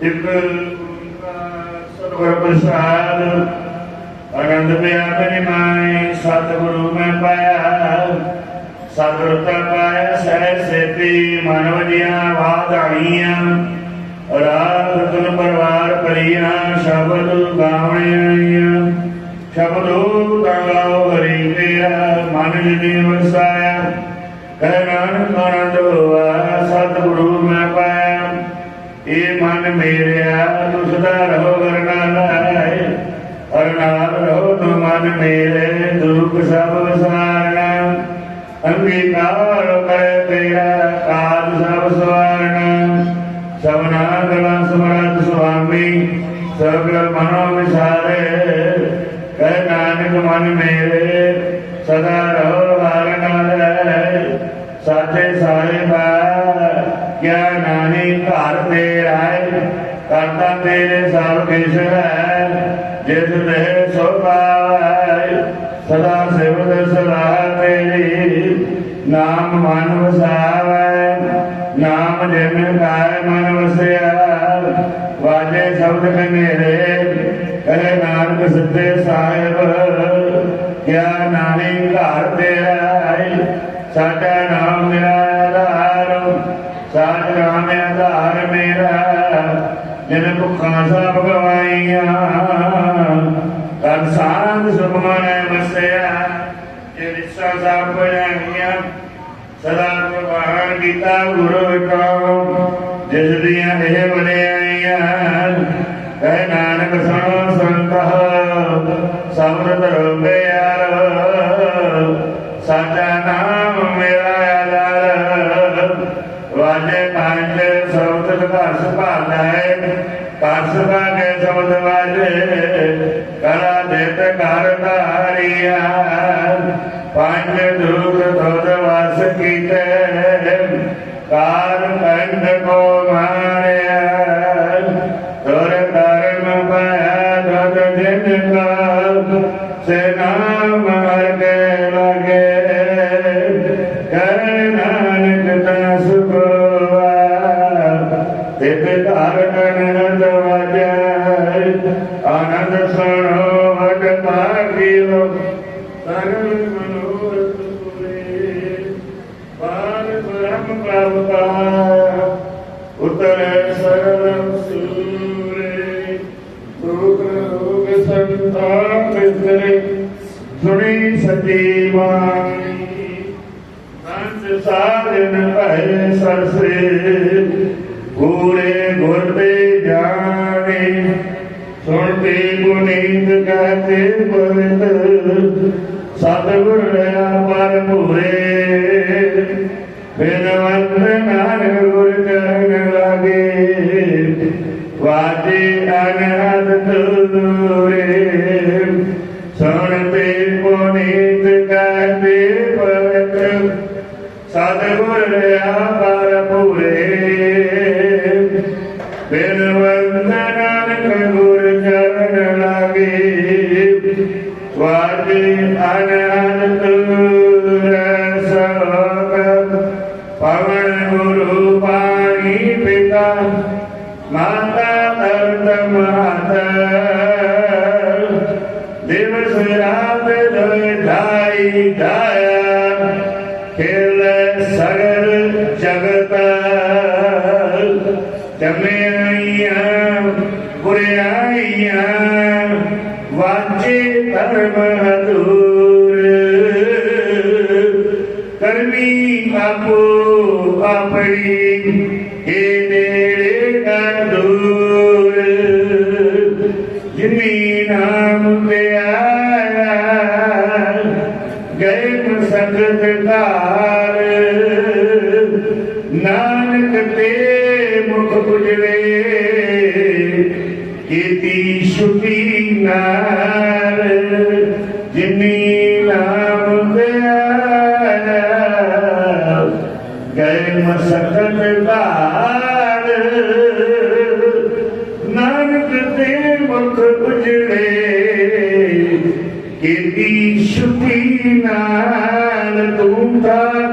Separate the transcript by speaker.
Speaker 1: ਇੱਕ ਸਤਿਗੁਰ ਪ੍ਰਸਾਦ, ਆਨੰਦ ਪਿਆ ਤੇਰੀ ਮਾਈ ਸਤਿਗੁਰੂ ਮੈਂ ਪਾਇਆ ਸਤਿਗੁਰਤਾ ਪਾਇਆ ਸਹਿ ਸੇਤੀ, ਮਨ ਵਜੀਆਂ ਵਾਧਾਈਆਂ ਰਾਤ ਤੁਨ ਪਰਵਾਰ ਪਰੀਆਂ ਸ਼ਬਦ ਗਾਵਣੇ ਆਈਆਂ। ਸ਼ਬਦੋ ਤੰਗਾਓ ਹਰੀ ਤੇਰਾ ਮਨ ਜਿਨੀ ਵਸਾਇਆ ਕਹਿ ਆਨੰਦ ਹੋਆ ਇਹ ਮਨ ਮੇਰਿਆ ਤੁਸਦਾ ਰਹੋ ਕਰਨਾ ਲਾਇ ਅਰਨਾਲ ਰਹੋ ਤੋ ਮਨ ਮੇਰੇ, ਦੁਖ ਸਭ ਵਿਸਾਰਣਾ ਅੰਗੀਕਾਰ ਕਰੇ ਤੇਰਾ, ਕਾਲ ਸਭ ਸਵਾਰਣਾ ਸਭਨਾ ਗਲਾ ਸਮਰਤ ਸੁਆਮੀ ਸਗਲ ਮਨੋ ਵਿਸਾਰੇ। ਕਹਿ ਨਾਨਕ ਮਨ ਮੇਰੇ, ਸਦਾ ਰਹੋ ਹਰ ਨਾਲ ਸਾਚੇ ਸਾਰੇ ਬਾ ਕਿਆ ਨਾਹੀ ਘਰ ਤੇ ਰਾਏ ਕਰਤਾ ਤੇਰੇ ਸਭ ਕਿਛ ਹੈ ਜਿਸ ਦੇ ਸੋ ਪਾਏ ਸਦਾ ਸਿਵਤ ਸਦਾ ਤੇਰੀ। ਨਾਮ ਮਨ ਵਸਾਵੇ, ਨਾਮ ਜਿਨ ਗਾਏ ਮਨ ਵਸਿਆ। ਵਾਜੇ ਸ਼ਬਦ ਕਨੇਰੇ, ਕਹੇ ਨਾਨਕ ਸਿੱਧੇ ਸਾਹਿਬ, ਕਿਆ ਨਾਹੀ ਘਰ ਤੇ ਰਾਏ ਸਾਡਾ ਨਾਮ ਮੇਰਾ ਆਧਾਰ ਸਾਜ ਨਾਮ ਆਧਾਰ ਮੇਰਾ ਜਿਨ ਭੁੱਖਾਂ ਸਭ ਗਵਾਈਆਂ ਤਨ ਸਾਧ ਸੁਖ ਵਸਿਆ, ਜੇ ਵਿਸਾ ਸਭ ਭਜਾਈਆਂ, ਸਦਾ ਪ੍ਰਭਾਨ ਕੀਤਾ ਗੁਰੂ ਵਿਟਾਉ ਜਿਸ ਦੀਆਂ ਇਹ ਬਲਿਆਈਆਂ ਕਹਿ ਨਾਨਕ ਸੁਣੋ ਸੰਤਹ ਸਬਰ ਧਰਮ ਪਿਆਰ ਸਾਡਾ ਨਾਮ ਮੇਰਾ ਆਧਾਰ ਵਾਜੇ ਪੰਜ ਸਬਦ ਘਸ ਭਾਲੈ ਪਰਸ ਬਾਗੇ ਸ਼ਬਦ ਵਾਜੇ, ਕਲਾ ਦੇਤ ਘਰ ਧਾਰੀਆ। ਪੰਜ ਦੁਖ ਤੋਦ ਵਸ ਕੀਤੇ ਕਾਰ ਕੰਡ ਕੋ ਮਾਰਿਆ। ਤੁਰ ਕਰਮ ਪਾਇਆ ਤਦ ਜਿਨ ਕਾ ਸੇ ਨਾਮ ਸੁਣਤੇ ਗੁਨੀਤ ਕਹਤੇ ਪਵਿੱਤ ਸਤਿਗੁਰ ਰਿਆ ਪਰ ਭੂਰੇ ਬਿਨਵੰਤ ਨਾਨਕ ਗੁਰ ਚਰਨ ਲਾਗੇ। ਵਾਜੇ ਅਨਹਦ ਦੂਰੇ ਸੁਣਤੇ ਗੁਨੀਤ ਕਹਤੇ ਪਵਿੱਤ ਸਤਿਗੁਰ ਰਿਆ ਪਰ ਭੂਰੇ ਗੁਰੂ ਪਾਣੀ ਪਿਤਾ, ਮਾਤਾ ਧਰਤ ਮਾਤਾ ਦਿਵਸ ਰਾਤ ਦੋਇ ਢਾਈ ਢਾਇਆ, ਖੇਲ ਸਗਲ ਜਗਤ। ਜਮਿਆਈਆਂ ਬੁਰਿਆਈਆਂ ਵਾਜੇ ਧਰਮ ਕਰਮੀ ਆਪੋ ਆਪਣੀ ਇਹ ਨੇੜੇ ਨਾ ਦੂਰ। ਜਿਨੀ ਨਾਮ ਤੇ ਗਏ ਮਸਕਤ ਘਾਰ ਨਾਨਕ ਤੇ ਮੁਖ ਪੁਜਵੇ ਕੀਤੀ ਛੁਟੀ ਨਾ ਨਾਨਕ ਤੇ ਮੁਖ ਪੁਜਵੇ ਕੀਤੀ ਛੁਟੀ ਨਾਲ ਤੂੰ ਤਾਂ